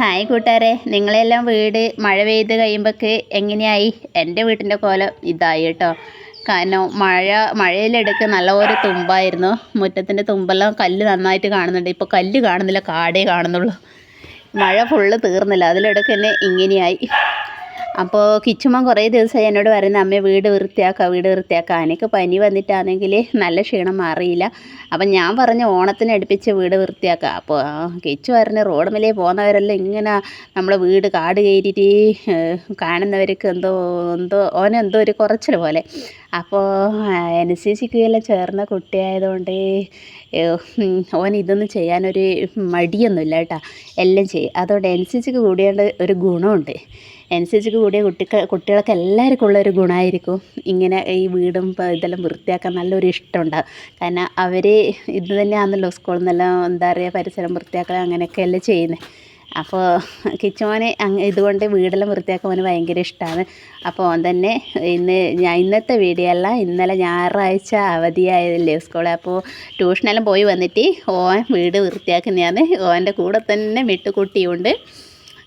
Hi കൂട്ടുകാരെ. നിങ്ങളെല്ലാം വീട് മഴ പെയ്ത് കഴിയുമ്പോൾക്ക് എങ്ങനെയായി? എന്റെ വീട്ടിന്റെ കോലം ഇതായി കേട്ടോ. കാരണം മഴ മഴയിലെടുക്ക് നല്ലപോലെ തുമ്പായിരുന്നു. മുറ്റത്തിന്റെ തുമ്പെല്ലാം കല്ല് നന്നായിട്ട് കാണുന്നുണ്ട്. ഇപ്പോൾ കല്ല് കാണുന്നില്ല കാടേ കാണുന്നുള്ളൂ. മഴ ഫുള്ള് തീർന്നില്ല. അതിലിടക്ക് തന്നെ ഇങ്ങനെയായി. അപ്പോൾ കിച്ചുമ്മൻ കുറേ ദിവസമായി എന്നോട് പറയുന്ന അമ്മ വീട് വൃത്തിയാക്കുക വീട് വൃത്തിയാക്കുക എനിക്ക് പനി വന്നിട്ടാണെങ്കിൽ നല്ല ക്ഷീണം മാറിയില്ല. അപ്പം ഞാൻ പറഞ്ഞ ഓണത്തിന് അടുപ്പിച്ച് വീട് വൃത്തിയാക്കുക അപ്പോൾ കിച്ചു പറഞ്ഞ് റോഡ് മേലേ പോകുന്നവരെല്ലാം ഇങ്ങനെ നമ്മളെ വീട് കാട് കയറിയിട്ട് കാണുന്നവർക്ക് എന്തോ എന്തോ ഓനെന്തോ ഒരു കുറച്ചിൽ പോലെ. അപ്പോൾ എൻ സി സിക്ക് എല്ലാം ചേർന്ന കുട്ടിയായതുകൊണ്ട് ഓൻ ഇതൊന്നും ചെയ്യാനൊരു മടിയൊന്നുമില്ല കേട്ടോ. എല്ലാം ചെയ്യും അതുകൊണ്ട് എൻ സി സിക്ക് കൂടിയാണ്ട് ഒരു ഗുണമുണ്ട്. സിക്ക് കൂടിയ കുട്ടിക്ക് കുട്ടികൾക്ക് എല്ലാവർക്കും ഉള്ളൊരു ഗുണമായിരിക്കും ഇങ്ങനെ ഈ വീടും ഇതെല്ലാം വൃത്തിയാക്കാൻ നല്ലൊരു ഇഷ്ടമുണ്ടാകും കാരണം അവർ ഇത് തന്നെയാണല്ലോ സ്കൂളിൽ നിന്നെല്ലാം എന്താ പറയുക പരിസരം വൃത്തിയാക്കൽ അങ്ങനെയൊക്കെയല്ലേ ചെയ്യുന്നത് അപ്പോൾ കിച്ചുമോനെ അങ് ഇതുകൊണ്ട് വീടെല്ലാം വൃത്തിയാക്കാൻ അവന് ഭയങ്കര ഇഷ്ടമാണ് അപ്പോൾ ഓൻ തന്നെ ഇന്ന് ഞാൻ ഇന്നത്തെ വീഡിയോ അല്ല ഇന്നലെ ഞായറാഴ്ച അവധിയായതല്ലേ സ്കൂളിൽ അപ്പോൾ ട്യൂഷനെല്ലാം പോയി വന്നിട്ട് ഓൻ വീട് വൃത്തിയാക്കുന്നതാണ്. ഓന്റെ കൂടെ തന്നെ മിട്ടുകുട്ടിയുണ്ട്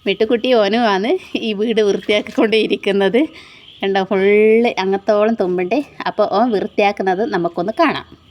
മിട്ടുകുട്ടി ഓനുമാണ് ഈ വീട് വൃത്തിയാക്കിക്കൊണ്ടേയിരിക്കുന്നത് കണ്ടോ ഫുള്ള് അങ്ങത്തോളം തുമ്പുണ്ട്. അപ്പോൾ ഓൻ വൃത്തിയാക്കുന്നത് നമുക്കൊന്ന് കാണാം.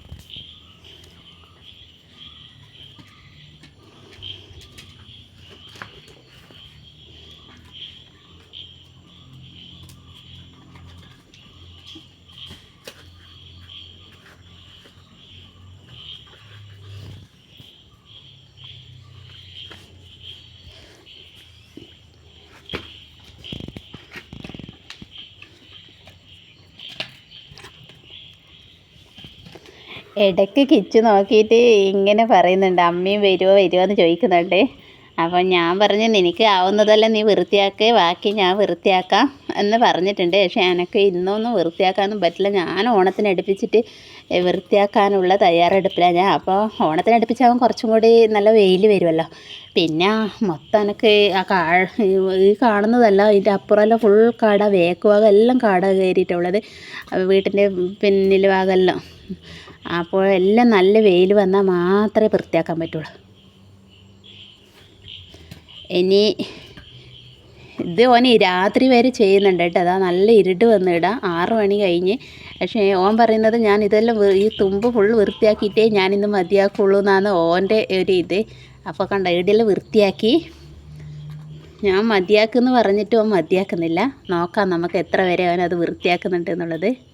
ഇടയ്ക്ക് കിച്ചു നോക്കിയിട്ട് ഇങ്ങനെ പറയുന്നുണ്ട് അമ്മയും വരുമോ വരുമോ എന്ന് ചോദിക്കുന്നുണ്ട്. അപ്പം ഞാൻ പറഞ്ഞു നിനക്ക് ആവുന്നതല്ല നീ വൃത്തിയാക്ക് ബാക്കി ഞാൻ വൃത്തിയാക്കാം എന്ന് പറഞ്ഞിട്ടുണ്ട്. പക്ഷേ എനിക്ക് ഇന്നൊന്നും വൃത്തിയാക്കാനൊന്നും പറ്റില്ല. ഞാൻ ഓണത്തിന് അടുപ്പിച്ചിട്ട് വൃത്തിയാക്കാനുള്ള തയ്യാറെടുപ്പിലാണ് ഞാൻ. അപ്പോൾ ഓണത്തിന് അടുപ്പിച്ചാകുമ്പോൾ കുറച്ചും കൂടി നല്ല വെയിൽ വരുമല്ലോ പിന്നെ മൊത്തം എനിക്ക് ആ കാ ഈ കാണുന്നതല്ല ഇതിന്റെ അപ്പുറമെല്ലാം ഫുൾ കാട വേക്ക് ഭാഗം എല്ലാം കാട കയറിയിട്ടുള്ളത് വീട്ടിന്റെ പിന്നിൽ ഭാഗമെല്ലാം അപ്പോൾ എല്ലാം നല്ല വെയിൽ വന്നാൽ മാത്രമേ വൃത്തിയാക്കാൻ പറ്റുള്ളൂ. ഇനി ഇത് ഓൻ രാത്രി വരെ ചെയ്യുന്നുണ്ട് കേട്ടോ. അതാ നല്ല ഇരുട്ട് വന്നിടാം. ആറ് മണി കഴിഞ്ഞ്. പക്ഷേ ഓൻ പറയുന്നത് ഞാൻ ഇതെല്ലാം ഈ തുമ്പ് ഫുൾ വൃത്തിയാക്കിയിട്ടേ ഞാനിന്ന് മതിയാക്കുള്ളൂ എന്നാണ് ഓന്റെ ഒരു ഇത്. അപ്പോൾ കണ്ട ഇടയിൽ വൃത്തിയാക്കി. ഞാൻ മതിയാക്കുമെന്ന് പറഞ്ഞിട്ട് ഓൻ മതിയാക്കുന്നില്ല. നോക്കാം നമുക്ക് എത്ര വരെ അവൻ അത് വൃത്തിയാക്കുന്നുണ്ട് എന്നുള്ളത്.